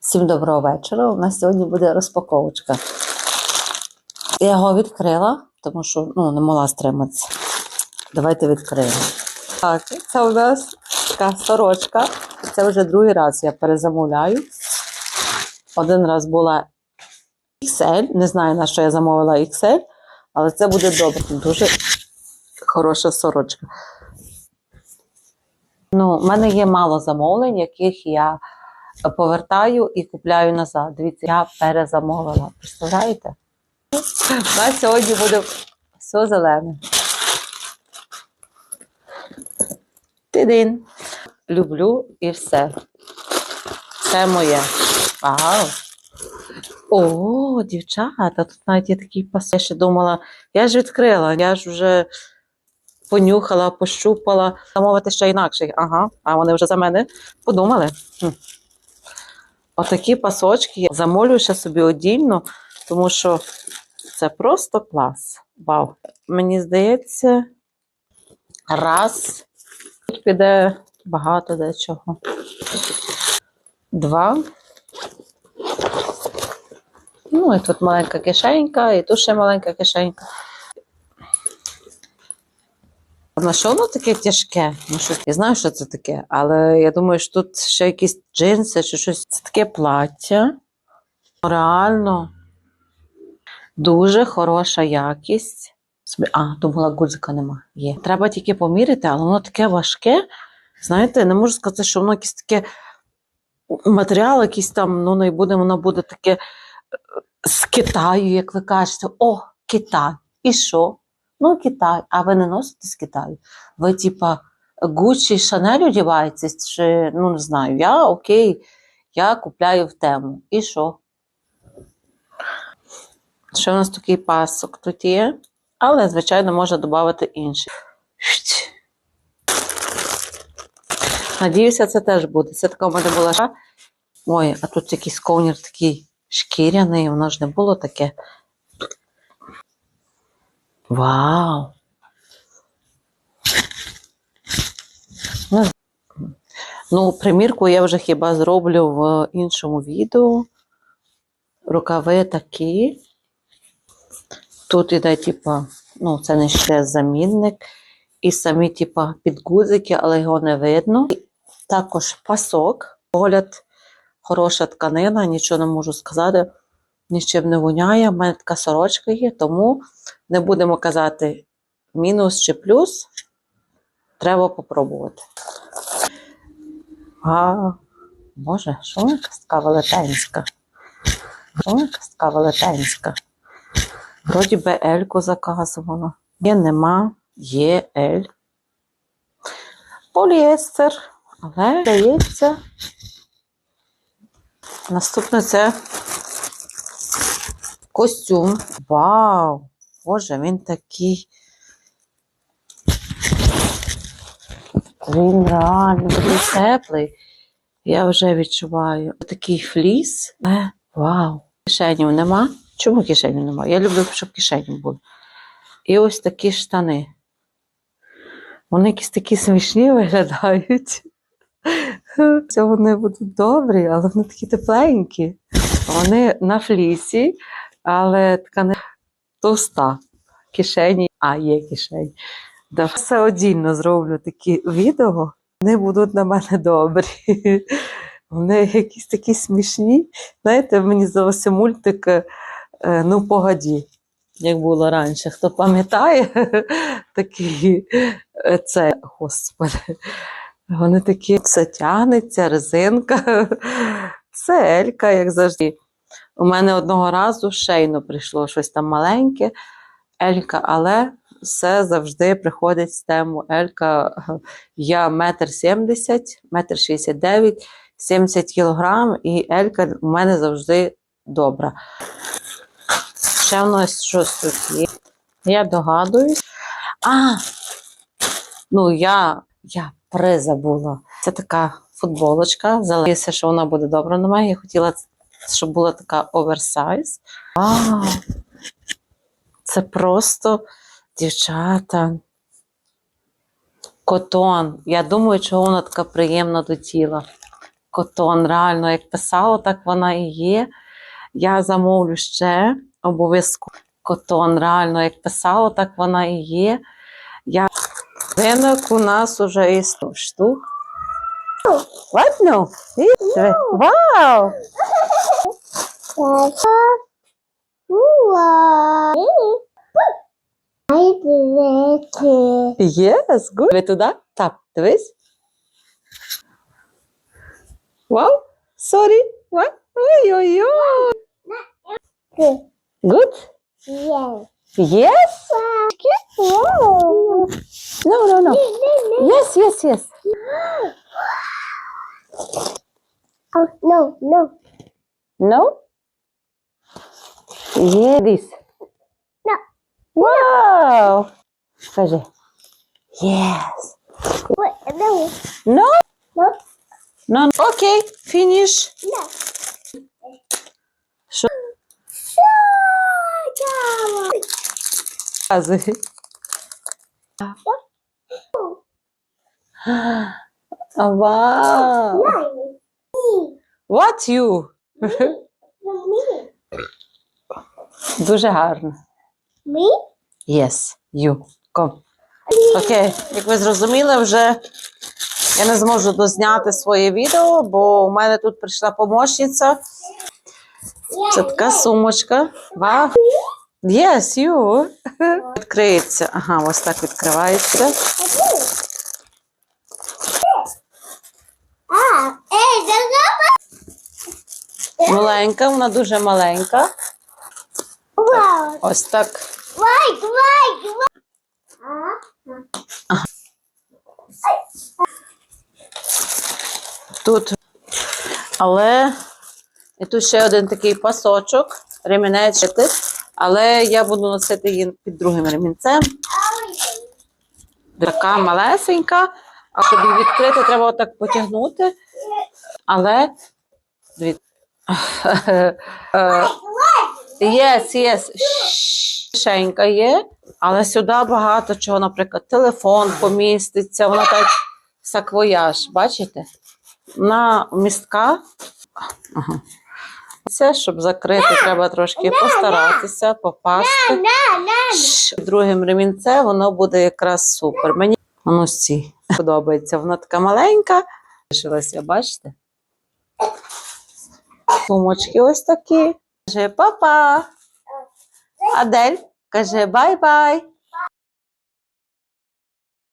Всім доброго вечора. У нас сьогодні буде розпаковочка. Я його відкрила, тому що ну, не могла стриматися. Давайте відкриємо. Так, це у нас така сорочка. Це вже другий раз я перезамовляю. Один раз була XL. Не знаю, на що я замовила XL, але це буде добре. Дуже хороша сорочка. Ну, в мене є мало замовлень, яких я повертаю і купляю назад. Дивіться, я перезамовила. Представляєте? У нас сьогодні буде все зелене. Тидин. Люблю і все. Це моє. Вау. О, дівчата, тут навіть є такий пас. Я ще думала, я ж відкрила, я ж вже понюхала, пощупала. Замовити ще інакше. Ага, а вони вже за мене подумали. Хм. Отакі пасочки я замовлю ще собі одільно, тому що це просто клас. Вау. Мені здається, раз тут піде багато дечого. Два. Ну, і тут маленька кишенька, і тут ще маленька кишенька. На що воно таке тяжке? Ну, що, я знаю, що це таке, але я думаю, що тут ще якісь джинси чи щось. Це таке плаття. Реально дуже хороша якість. А, думала, гудзика нема. Є. Треба тільки поміряти, але воно таке важке. Знаєте, не можу сказати, що воно якесь таке матеріал, якийсь там, ну, не буде, воно буде таке з Китаю, як ви кажете. О, Китай. І що? Ну, Китай, а ви не носите з Китаю? Ви, типа, Гуччі, Шанель одягаєтесь, чи ну не знаю. Я окей, я купляю в тему. І що? Ще у нас такий пасок тут є, але, звичайно, можна додати інший. Надіюся, це теж буде. Це така в мене була. Ой, а тут якийсь ковнір такий шкіряний, воно ж не було таке. Вау! Ну, Ну, примірку я вже хіба зроблю в іншому відео. Рукави такі. Тут іде, типа, ну, це не ще замінник. І самі, типа, підгузики, але його не видно. Також пасок. Погляд, хороша тканина, нічого не можу сказати. Нічим не воняє. У мене така сорочка є, тому не будемо казати мінус чи плюс. Треба попробувати. А, Боже, що вона якась така велетенська? Що вона якась така велетенська? Вроді би Ельку заказувала. Є, нема, є Ель. Поліестер, але здається. Наступне це костюм. Вау! Боже, він такий. Він реально такий теплий. Я вже відчуваю. Такий фліс. Е, вау! Кишенів нема. Чому кишенів нема? Я люблю, щоб кишені були. І ось такі штани. Вони якісь такі смішні виглядають. Це вони будуть добрі, але вони такі тепленькі. Вони на флісі, але така не товста. Кишені, а є кишені. Да, все одільно зроблю такі відео, вони будуть на мене добрі. Вони якісь такі смішні. Знаєте, мені здалося мультик е, Ну, погоді, як було раніше. Хто пам'ятає, такі е, це, господи. Вони такі, це тягнеться, резинка, це Елька, як завжди. У мене одного разу шейно прийшло щось там маленьке, Елька, але все завжди приходить з тему Елька. Я метр сімдесят, метр шістдесят дев'ять, 70 кілограм, і Елька у мене завжди добра. Ще в нас щось тут є. Я догадуюсь. А, ну я, я призабула. Це така футболочка. Залишилося, що вона буде добра на мене. Я хотіла, щоб була така оверсайз. Вау! Це просто дівчата. Котон. Я думаю, чого вона така приємна до тіла. Котон, реально, як писала, так вона і є. Я замовлю ще обов'язково. Котон, реально, як писала, так вона і є. Я... Ринок у нас уже і 100 штук. What no? Диви. Вау! Yes, good. Ви туди? Тап, дивись. Вау, sorry. What? Ой-ой-ой. Good? Yes? No, no, no. Yes, yes, yes. No, no. No? Yeah, this. No. Wow. Скажи. Yes. Wait, no, No? no, No. Окей, фініш. no. Що? Чао. Показуй. Вау. What you? Me. Дуже гарно. Me? Yes, you. Come. Окей, як ви зрозуміли, вже я не зможу дозняти своє відео, бо у мене тут прийшла помощниця. Це така сумочка. Вау. Yes, you. Відкриється. Ага, ось так відкривається. Маленька, вона дуже маленька. Ось так. Right, right. Ah, Тут. Але і тут ще один такий пасочок, ремінець шити. Але я буду носити її під другим ремінцем. Така малесенька, а щоб її відкрити, треба отак потягнути. Але yes. Шш. Кишенька є, але сюди багато чого, наприклад, телефон поміститься, вона так саквояж, бачите? Вона містка. Ага. Це, щоб закрити, треба трошки постаратися, попасти. Другим ремінцем воно буде якраз супер. Мені воно ці подобається. Вона така маленька. Лишилася, бачите? Сумочки ось такі. Каже, папа. Адель каже бай-бай.